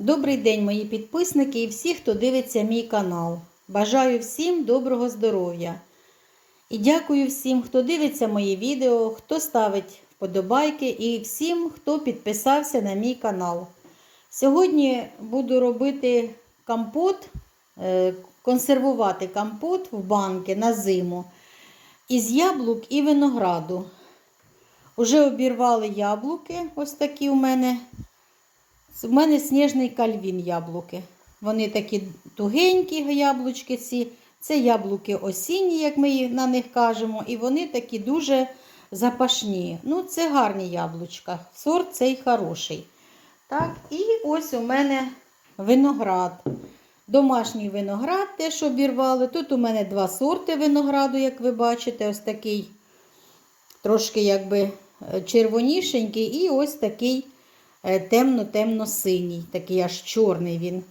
Добрий день, мої підписники і всі, хто дивиться мій канал. Бажаю всім доброго здоров'я. І дякую всім, хто дивиться мої відео, хто ставить вподобайки і всім, хто підписався на мій канал. Сьогодні буду робити компот, е, консервувати компот в банки на зиму із яблук і винограду. Уже обірвали яблуки, ось такі у мене. У мене сніжний кальвін яблуки. Вони такі тугенькі яблучки ці. Це яблуки осінні, як ми на них кажемо, і вони такі дуже запашні. Ну, це гарні яблучка. Сорт цей хороший. Так, і ось у мене виноград. Домашній виноград теж обірвали. Тут у мене два сорти винограду, як ви бачите, ось такий трошки якби червонішенький, і ось такий темно-темно-синій, такий аж чорний він.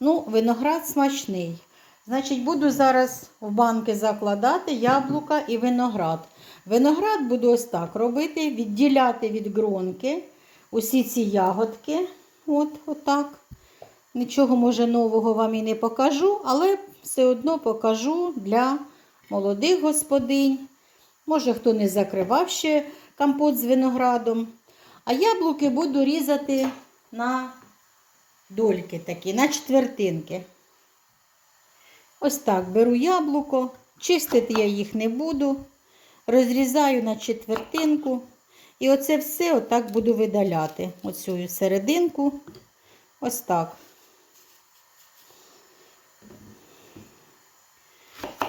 Ну, виноград смачний. Значить, буду зараз в банки закладати яблука і виноград. Виноград буду ось так робити, відділяти від гронки усі ці ягодки. От, отак. Нічого, може, нового вам і не покажу, але все одно покажу для молодих господинь. Може, хто не закривав ще компот з виноградом. А яблуки буду різати на дольки такі, на четвертинки. Ось так беру яблуко, чистити я їх не буду. Розрізаю на четвертинку. І оце все отак буду видаляти. Оцю серединку. Ось так.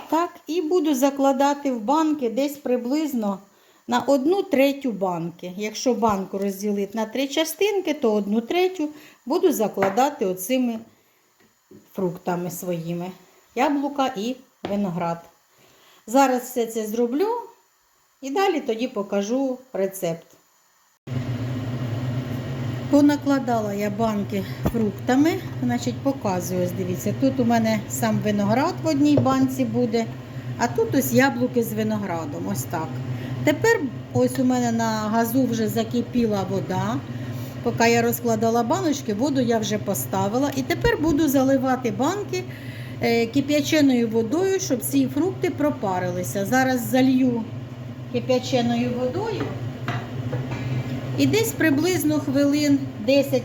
Так, і буду закладати в банки десь приблизно на одну третю банки. Якщо банку розділити на три частинки, то одну третю буду закладати оцими фруктами своїми. Яблука і виноград. Зараз все це зроблю і далі тоді покажу рецепт. Понакладала я банки фруктами, значить показую, дивіться, тут у мене сам виноград в одній банці буде, а тут ось яблуки з виноградом. Ось так. Тепер ось у мене на газу вже закипіла вода. Поки я розкладала баночки, воду я вже поставила. І тепер буду заливати банки е, кип'яченою водою, щоб ці фрукти пропарилися. Зараз залью кип'яченою водою. І десь приблизно хвилин 10-15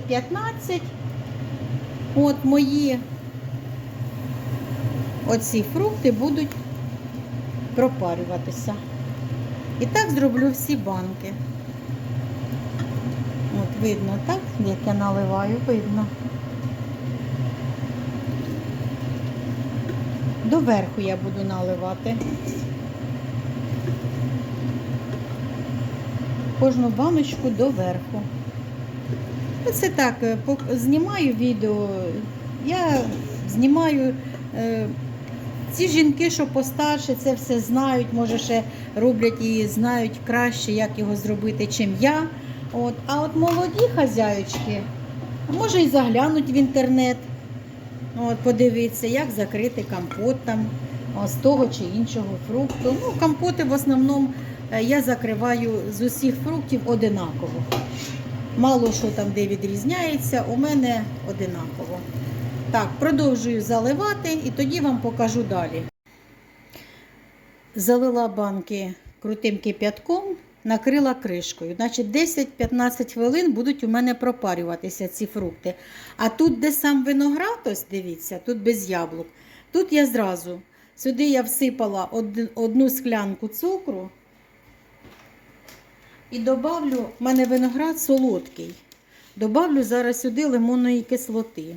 от мої оці фрукти будуть пропарюватися. І так зроблю всі банки. От видно, так, як я наливаю, видно. Доверху я буду наливати. Кожну баночку доверху. Оце так, е, знімаю відео. Я знімаю. Ці жінки, що постарше, це все знають, може ще роблять і знають краще, як його зробити, чим я. От. А от молоді хазяючки, може і заглянуть в інтернет, от, подивитися, як закрити компот там, з того чи іншого фрукту. Ну, компоти в основному е, я закриваю з усіх фруктів одинаково. Мало що там де відрізняється, у мене одинаково. Так, продовжую заливати і тоді вам покажу далі. Залила банки крутим кип'ятком, накрила кришкою. Значить, 10-15 хвилин будуть у мене пропарюватися ці фрукти. А тут, де сам виноград, ось дивіться, тут без яблук. Тут я зразу, сюди я всипала одну склянку цукру і добавлю, в мене виноград солодкий. Добавлю зараз сюди лимонної кислоти.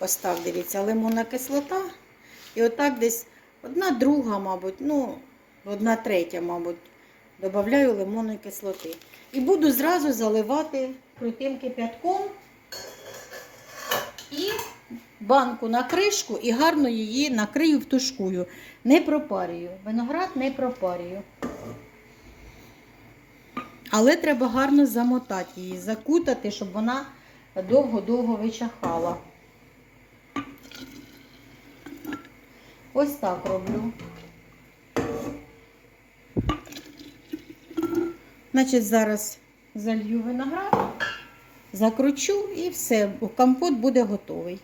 Ось так, дивіться, лимонна кислота. І отак десь одна друга, мабуть, ну, одна третя, мабуть, додаю лимонної кислоти. І буду зразу заливати крутим кип'ятком і банку на кришку і гарно її накрию втушкую. Не пропарюю. Виноград не пропарюю. Але треба гарно замотати її, закутати, щоб вона довго-довго вичахала. Ось так роблю. Значить, зараз залью виноград, закручу і все, компот буде готовий.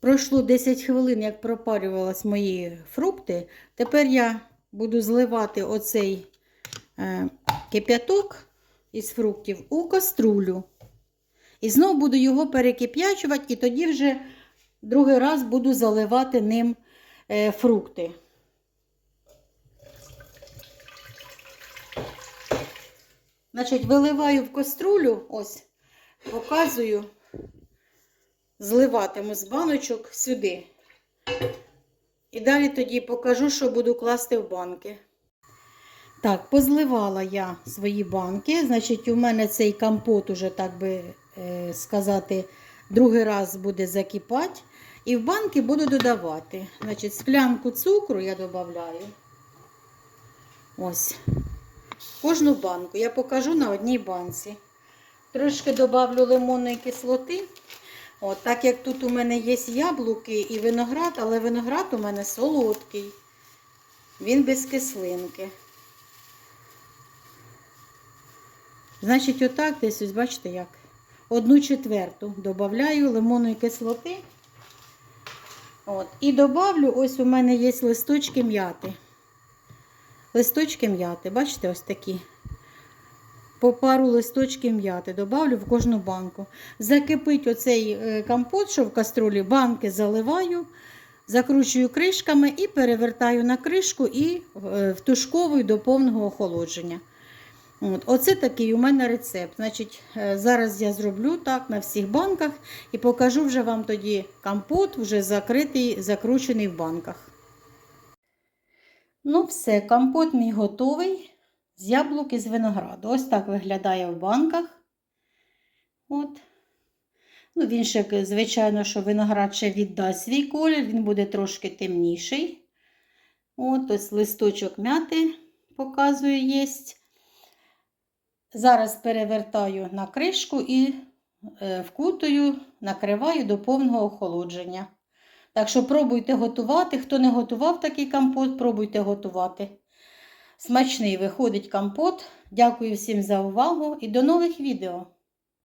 Пройшло 10 хвилин, як пропарювались мої фрукти. Тепер я буду зливати оцей е, кип'яток із фруктів у каструлю. І знову буду його перекип'ячувати, і тоді вже другий раз буду заливати ним фрукти. Значить, виливаю в каструлю, ось, показую, зливатиму з баночок сюди. І далі тоді покажу, що буду класти в банки. Так, позливала я свої банки. Значить, у мене цей компот уже, так би е, сказати, другий раз буде закипати. І в банки буду додавати. Значить, склянку цукру я додаю. Ось. Кожну банку я покажу на одній банці. Трошки додавлю лимонної кислоти. От, так як тут у мене є яблуки і виноград, але виноград у мене солодкий. Він без кислинки. Значить, отак десь, ось бачите як. Одну четверту додаю лимонної кислоти. От, і додавлю, ось у мене є листочки м'яти. Листочки м'яти, бачите, ось такі. По пару листочків м'яти додавлю в кожну банку. Закипить оцей е, компот, що в каструлі, банки заливаю, закручую кришками і перевертаю на кришку і е, втушковую до повного охолодження. От, Оце такий у мене рецепт. Значить, е, Зараз я зроблю так на всіх банках і покажу вже вам тоді компот, вже закритий, закручений в банках. Ну, все, компот мій готовий з яблук і з винограду. Ось так виглядає в банках. От. Ну, Він ще, звичайно, що виноград ще віддасть свій колір, він буде трошки темніший. От, ось листочок м'яти показую єсть. Зараз перевертаю на кришку і е, вкутую, накриваю до повного охолодження. Так що пробуйте готувати. Хто не готував такий компот, пробуйте готувати. Смачний виходить компот. Дякую всім за увагу і до нових відео!